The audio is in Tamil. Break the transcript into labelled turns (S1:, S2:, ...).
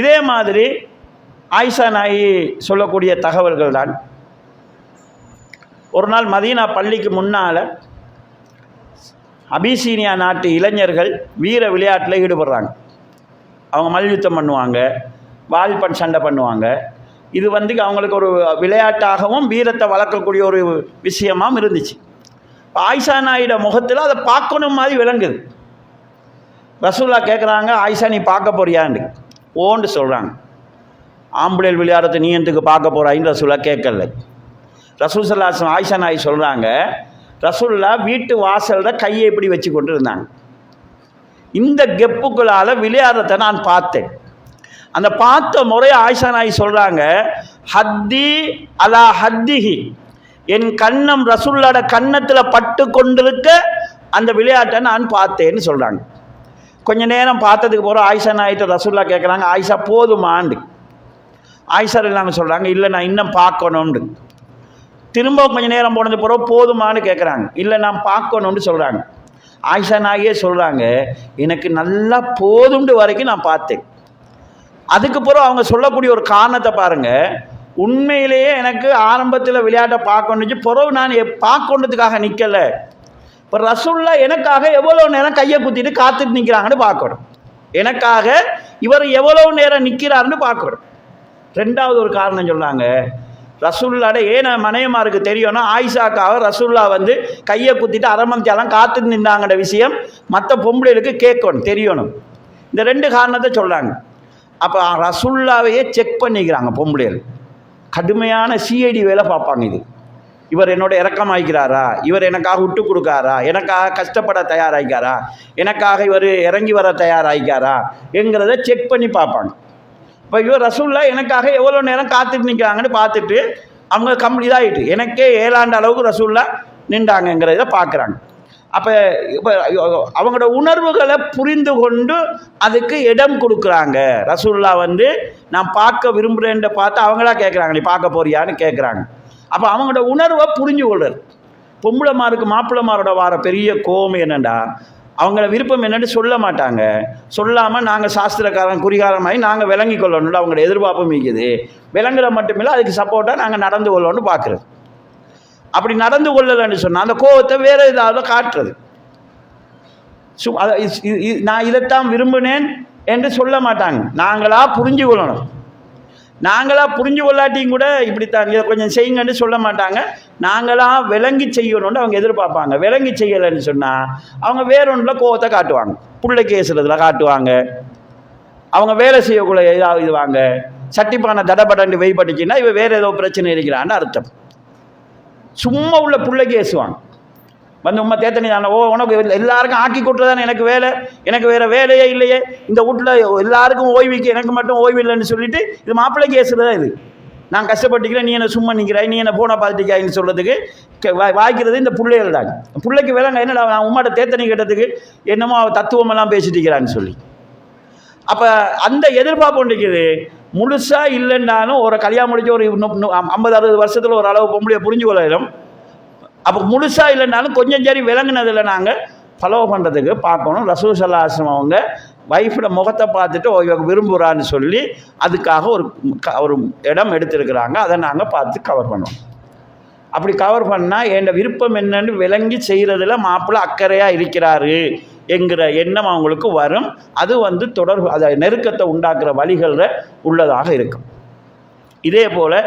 S1: இதே மாதிரி ஆயிஷா நாயி சொல்லக்கூடிய தகவல்கள் தான் ஒரு நாள் மதீனா பள்ளிக்கு முன்னால் அபிசீனியா நாட்டு இளைஞர்கள் வீர விளையாட்டில் ஈடுபடுறாங்க. அவங்க மல்யுத்தம் பண்ணுவாங்க வால்பன் சண்டை பண்ணுவாங்க. இது வந்து அவங்களுக்கு ஒரு விளையாட்டாகவும் வீரத்தை வளர்க்கக்கூடிய ஒரு விஷயமாகவும் இருந்துச்சு. ஆயிஷா நாயிட முகத்தில் அதை பார்க்கணும் மாதிரி விளங்குது. ரசூல்லா கேட்குறாங்க ஆயிஷா நீ பார்க்க போறியான்னு ஓன்னு சொல்கிறாங்க ஆம்புலேல் விளையாடுறது நீ எதுக்கு பார்க்க போகிறாயின்னு ரசூல்லா கேட்கல. ரசூல் சல்லாசம் ஆயிஷா நாய் சொல்கிறாங்க ரசூல்லா வீட்டு வாசலில் கையை இப்படி வச்சு கொண்டு இருந்தாங்க இந்த கெப்புக்களால் விளையாடுறத நான் பார்த்தேன். அந்த பார்த்த முறை ஆயிஷா நாய் சொல்கிறாங்க ஹத்தி அலா ஹத்திஹி. என் கண்ணம் ரசூல்லோட கன்னத்தில் பட்டு கொண்டிருக்க அந்த விளையாட்டை நான் பார்த்தேன்னு சொல்கிறாங்க கொஞ்ச நேரம் பார்த்ததுக்கு போகிறோம் ஆயிஷா நாயிட்ட ரசுல்லா கேட்குறாங்க ஆயிஷா போதுமாண்டு. ஆயிஷா இல்லாமல் சொல்கிறாங்க இல்லை நான் இன்னும் பார்க்கணும்னு திரும்ப கொஞ்ச நேரம் போனது பிறகு போதுமான்னு கேட்குறாங்க. இல்லை நான் பார்க்கணும்னு சொல்கிறாங்க ஆயிஷா நாயே சொல்கிறாங்க எனக்கு நல்லா போதுண்டு வரைக்கும் நான் பார்த்தேன். அதுக்கு பிறகு அவங்க சொல்லக்கூடிய ஒரு காரணத்தை பாருங்கள் உண்மையிலேயே எனக்கு ஆரம்பத்தில் விளையாட்டை பார்க்கணுச்சு பிறகு நான் பார்க்கணுன்றதுக்காக நிற்கலை இப்போ ரசுல்லா எனக்காக எவ்வளோ நேரம் கையை குத்திட்டு காத்துட்டு நிற்கிறாங்கன்னு பார்க்கணும். எனக்காக இவர் எவ்வளோ நேரம் நிற்கிறாருன்னு பார்க்கணும். ரெண்டாவது ஒரு காரணம் சொல்கிறாங்க ரசுல்லாட ஏன் மனையமாருக்கு தெரியும்னா ஆயிஷாக்காக ரசுல்லா வந்து கையை குத்திட்டு அரமந்தியாலாம் காத்துட்டு நின்றாங்கன்ற விஷயம் மற்ற பொம்பளைகளுக்கு கேட்கணும் தெரியணும். இந்த ரெண்டு காரணத்தை சொல்கிறாங்க அப்போ ரசுல்லாவையே செக் பண்ணிக்கிறாங்க பொம்பளைகள். கடுமையான சிஐடி வேலை பார்ப்பாங்க இது. இவர் என்னோட இறக்கம் இவர் எனக்காக விட்டு கொடுக்காரா? எனக்காக கஷ்டப்பட தயாராகிக்காரா எனக்காக இவர் இறங்கி வர தயாராகிக்காரா என்கிறத செக் பண்ணி பார்ப்பாங்க. இப்போ இவர் ரசூல்லா எனக்காக எவ்வளோ நேரம் காத்துட்டு நிற்கிறாங்கன்னு பார்த்துட்டு அவங்க கம் இதாகிட்டு எனக்கே ஏழாண்டு அளவுக்கு ரசூல்லா நின்றாங்கங்கிறத பார்க்குறாங்க. அப்போ இப்போ அவங்களோட உணர்வுகளை புரிந்து கொண்டு அதுக்கு இடம் கொடுக்குறாங்க. ரசூல்லா வந்து நான் பார்க்க விரும்புகிறேன்ட்டு பார்த்து அவங்களா கேட்குறாங்க நீ பார்க்க போறியான்னு கேட்குறாங்க அப்போ அவங்களோட உணர்வை புரிஞ்சு கொள்றது. பொம்பளைமாருக்கு மாப்பிளைமாரோட வார பெரிய கோபம் என்னென்னா அவங்கள விருப்பம் என்னென்னு சொல்ல மாட்டாங்க. சொல்லாமல் நாங்கள் சாஸ்திரக்காரன் குறிகாரமாகி நாங்கள் விளங்கி கொள்ளணும்னு அவங்களோட எதிர்பார்ப்பும் இருக்குது விளங்குற மட்டுமில்லை அதுக்கு சப்போர்ட்டாக நாங்கள் நடந்து கொள்ளணும்னு பார்க்குறது அப்படி நடந்து கொள்ளலைன்னு சொன்னால் அந்த கோபத்தை வேறு ஏதாவது காட்டுறது. சு நான் இதைத்தான் விரும்பினேன் என்று சொல்ல மாட்டாங்க. நாங்களாக புரிஞ்சு கொள்ளணும். நாங்களாக புரிஞ்சு கொள்ளாட்டியும் கூட இப்படித்தான். இதை கொஞ்சம் செய்யுங்கன்னு சொல்ல மாட்டாங்க. நாங்களாக விளங்கி செய்யணும்னு அவங்க எதிர்பார்ப்பாங்க. விளங்கி செய்யலைன்னு சொன்னால் அவங்க வேறொன்றில் கோவத்தை காட்டுவாங்க. புள்ளை கேசுறதுல காட்டுவாங்க. அவங்க வேலை செய்யக்குள்ள ஏதாவது இதுவாங்க சட்டிப்பானை தடபடன்னு வெய்பட்டுச்சுன்னா இவன் வேறு ஏதோ பிரச்சனை இருக்கிறான்னு அர்த்தம். சும்மா உள்ள பிள்ளைக்கு ஏசுவாங்க வந்து உண்மை தேத்தனி தானே ஓ உனக்கு எல்லாருக்கும் ஆக்கி கொட்டுறதானே எனக்கு வேலை. எனக்கு வேறு வேலையே இல்லையே. இந்த வீட்டில் எல்லாருக்கும் ஓய்வுக்கு எனக்கு மட்டும் ஓய்வு இல்லைன்னு சொல்லிட்டு இது மாப்பிள்ளை கேஸில் தான் இது. நான் கஷ்டப்பட்டுக்கிறேன் நீ என்ன சும்மா நிற்கிறாய் நீ என்ன போன பார்த்துட்டிக்காயின்னு சொல்கிறதுக்கு வாய்க்கிறது இந்த பிள்ளைகள் தான். பிள்ளைக்கு விலங்க என்னடா நான் உம்மாட்ட தேத்தனி கேட்டதுக்கு என்னமோ அவள் தத்துவமெல்லாம் பேசிட்டிருக்கிறான்னு சொல்லி. அப்போ அந்த எதிர்பார்ப்பு ஒன்றுக்குது முழுசாக இல்லைன்னாலும் ஒரு கல்யாணம் முடிஞ்ச ஒரு ஐம்பது அறுபது வருஷத்தில் ஒரு அளவு பொம்பளையை புரிஞ்சு கொள்ளும் அப்போ முழுசாக இல்லைனாலும் கொஞ்சம் சரி விளங்குனதில் நாங்கள் ஃபாலோ பண்ணுறதுக்கு பார்க்கணும். ரசூசல்லா ஆசிரம் அவங்க ஒய்ஃபோட முகத்தை பார்த்துட்டு ஓ இவங்க விரும்புகிறான்னு சொல்லி அதுக்காக ஒரு க- ஒரு இடம் எடுத்திருக்கிறாங்க. அதை நாங்கள் பார்த்து கவர் பண்ணுவோம் அப்படி கவர் பண்ணால் என் விருப்பம் என்னன்னு விளங்கி செய்கிறதுல மாப்பிள்ளை அக்கறையாக இருக்கிறாரு என்கிற எண்ணம் அவங்களுக்கு வரும். அது வந்து தொடர்பு அதை நெருக்கத்தை உண்டாக்குற வழிகளில் உள்ளதாக இருக்கும். இதே போல்